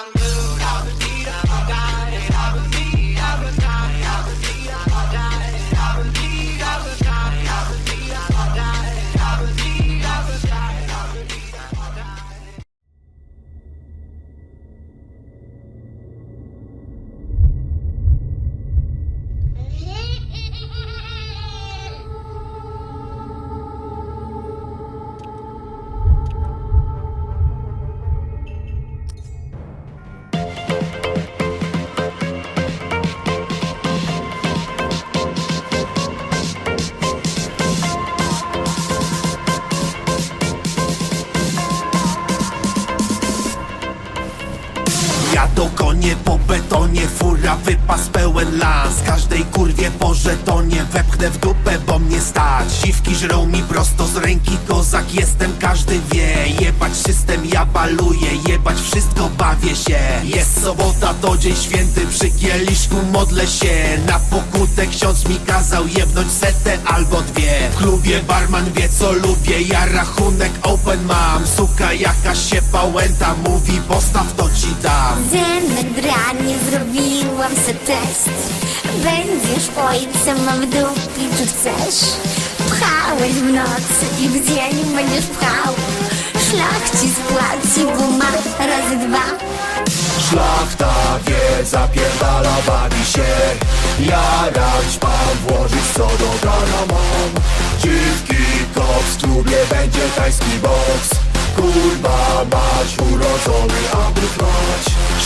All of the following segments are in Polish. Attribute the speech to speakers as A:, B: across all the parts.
A: I'm betonie, fura wypas pełen lans Każdej kurwie po żetonie wepchnę w dupę, bo mnie stać. Siwki żrą mi prosto z ręki, kozak jestem, każdy wie. Jebać system, ja baluję, jebać wszystko, bawię się. Jest sobota, to dzień święty, przy kieliszku modlę się. Na pokutę ksiądz mi kazał jebnąć setę albo dwie. W klubie barman wie co lubię, ja rachunek open mam. Suka jakaś się pałęta, mówi postaw to ci dam
B: zrobiłam se test. Będziesz ojcem, a w dupie czy chcesz? Pchałeś w nocy i w dzień będziesz pchał. Szlach ci spłaci, bo ma razy dwa.
A: Szlachta wie, zapierdala, bawi się. Jarać pan, włożyć co do gana mam. Dziwki, koks, w klubie będzie tański boks. Kurwa mać, urodzony, aby trwać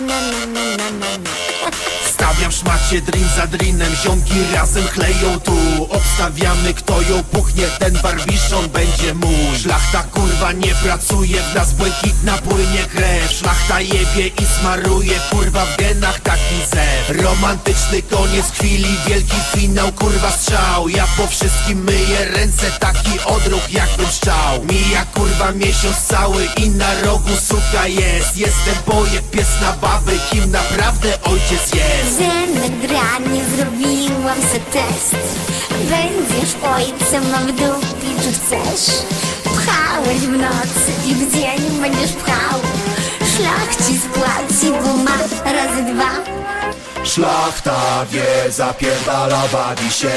B: na na na na na na.
A: Stawiam szmacie drin za drinem, ziomki razem chleją tu. Obstawiamy kto ją puchnie, ten barbiszon będzie mu Szlachta kurwa nie pracuje, w nas błękitna płynie krew. Szlachta jebie i smaruje, kurwa w genach taki zew. Romantyczny koniec chwili, wielki finał, kurwa strzał. Ja po wszystkim myję ręce, taki odruch jakbym szczał. Mija kurwa miesiąc cały i na rogu suka jest. Jestem pojeb, pies na baby Kim naprawdę ojciec jest.
B: Generalnie zrobiłam se test. Będziesz ojcem, a w dupie czy chcesz? Pchałeś w nocy i w dzień będziesz pchał. Szlach ci spłaci, bo ma razy dwa.
A: Szlachta wie, zapierdala, bawi się.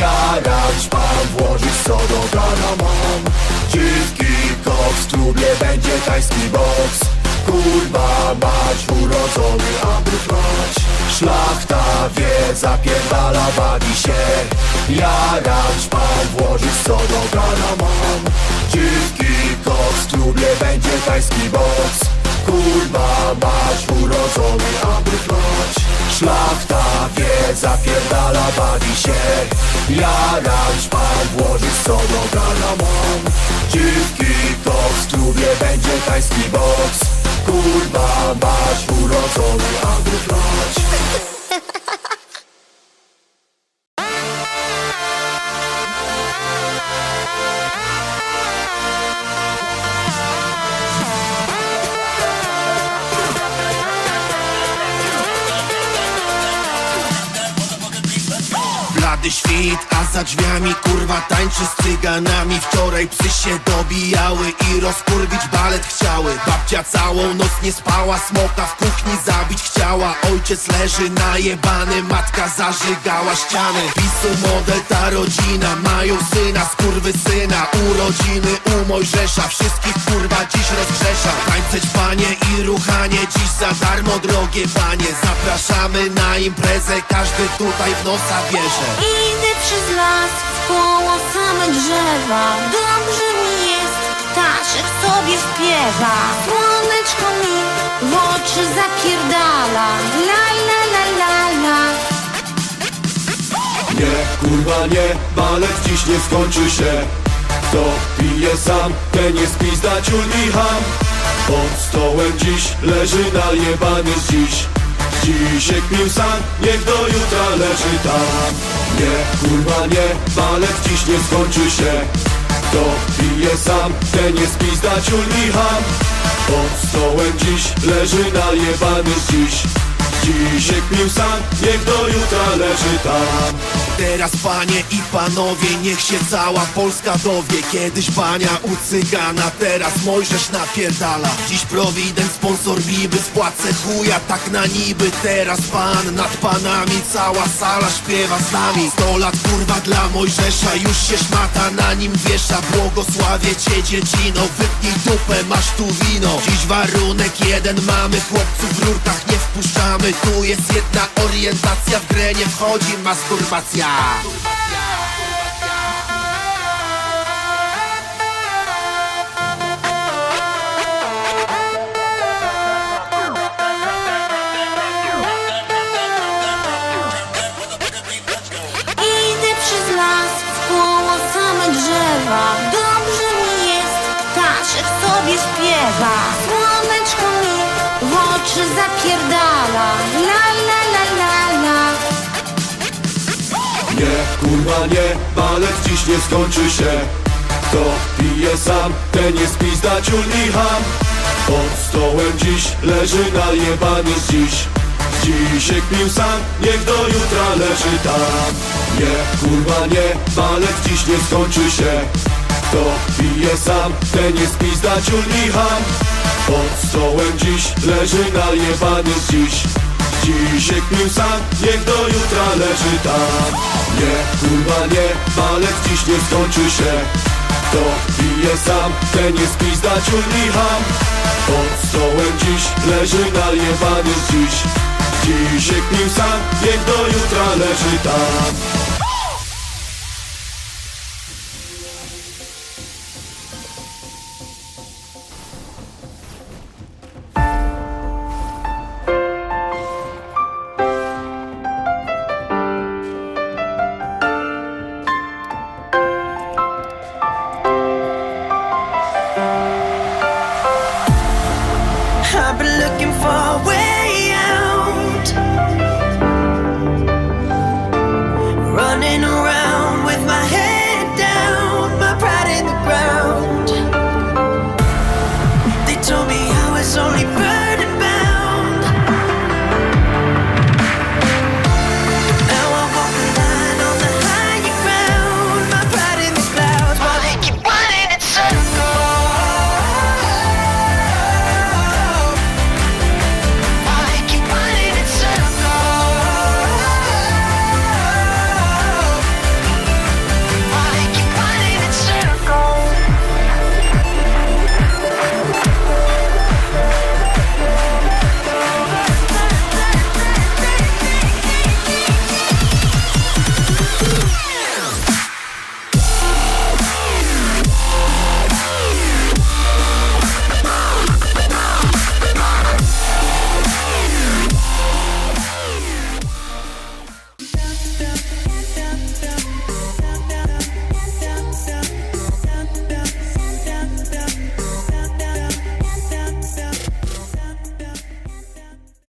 A: Jarać pan, włożyć co do gana mam. Dziwki, koks, w klubie będzie tański boks Kurwa mać, urodzony, aby trwać Szlachta wie, zapierdala, bawi się. Jarać pan, włożyć co do gana mam. Dziwki, koks, w będzie tański boks. Kurwa mać, urodzony, aby trwać Szlachta wie, zapierdala, bawi się. Jarać pan, włożyć co do gana mam. Dziwki, koks, w będzie tański boks bać Urodzony, aby plać Świt, a za drzwiami kurwa tańczy z cyganami. Wczoraj psy się dobijały i rozkurwić balet chciały. Babcia całą noc nie spała, smoka w kuchni zabić chciała. Ojciec leży najebany, matka zażygała ściany. Pisu model ta rodzina, mają syna, skurwy syna. Urodziny u Mojżesza, wszystkich kurwa dziś rozgrzesza. Tańczyć panie i ruchanie, dziś za darmo drogie panie. Zapraszamy na imprezę, każdy tutaj w nosa bierze
B: Idę przez las, koło same drzewa. Dobrze mi jest, ptaszek sobie śpiewa. Słoneczko mi w oczy zapierdala. La la la la la.
A: Nie, kurwa nie, balet dziś nie skończy się. Kto pije sam, ten jest pizda ciul i ham. Pod stołem dziś leży najebany z dziś
C: Dzisiek pił sam, niech do jutra leży tam. Nie, kurwa nie, balet dziś nie skończy się. Kto pije sam, ten jest pizda ciul i ham. Pod stołem dziś leży najebany dziś Dzisiek pił sam, niech do jutra leży tam.
D: Teraz panie i panowie, niech się cała Polska dowie. Kiedyś bania u cygana, teraz Mojżesz napierdala. Dziś prowident, sponsor Biby, spłacę chuja tak na niby. Teraz pan nad panami, cała sala śpiewa z nami. Sto lat kurwa dla Mojżesza, już się szmata na nim wiesza. Błogosławię cię dziedzino, wypnij dupę, masz tu wino. Dziś warunek jeden mamy, chłopców wpuszczamy Tu jest jedna orientacja, w grę nie wchodzi masturbacja
C: kurwa nie, balet dziś nie skończy się. Kto pije sam, ten jest pizda ciul i ham. Pod stołem dziś leży najebany z dziś. Dzisiek pił sam, niech do jutra leży tam. Nie, kurwa nie, balet dziś nie skończy się. Kto pije sam, ten jest pizda ciul i ham. Pod stołem dziś leży najebany z dziś Dzisiek pił sam, niech do jutra leży tam. Nie, kurwa nie, palec dziś nie skończy się. Kto pije sam, ten jest pizda ciulnicham Pod stołem dziś leży najebany dziś. Dzisiek pił sam, niech do jutra leży tam.